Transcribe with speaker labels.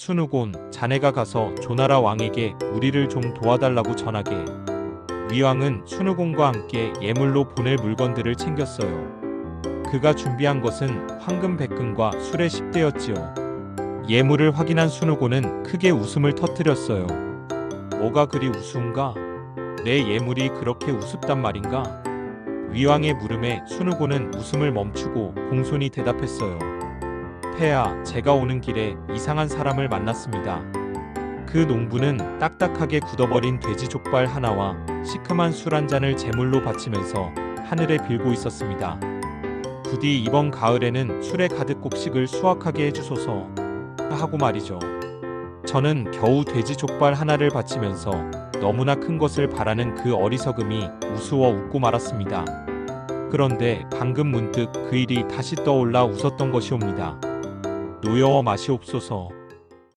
Speaker 1: 순우곤 자네가 가서 조나라 왕에게 우리를 좀 도와달라고 전하게. 위왕은 순우곤과 함께 예물로 보낼 물건들을 챙겼어요. 그가 준비한 것은 황금 백금과 술의 10대였지요. 예물을 확인한 순우곤은 크게 웃음을 터뜨렸어요. 뭐가 그리 우스운가? 내 예물이 그렇게 우습단 말인가? 위왕의 물음에 순우곤은 웃음을 멈추고 공손히 대답했어요. 폐하, 제가 오는 길에 이상한 사람을 만났습니다. 그 농부는 딱딱하게 굳어버린 돼지 족발 하나와 시큼한 술 한 잔을 제물로 바치면서 하늘에 빌고 있었습니다. 부디 이번 가을에는 술에 가득 곡식을 수확하게 해주소서 하고 말이죠. 저는 겨우 돼지 족발 하나를 바치면서 너무나 큰 것을 바라는 그 어리석음이 우스워 웃고 말았습니다. 그런데 방금 문득 그 일이 다시 떠올라 웃었던 것이옵니다. 노여워 마시옵소서.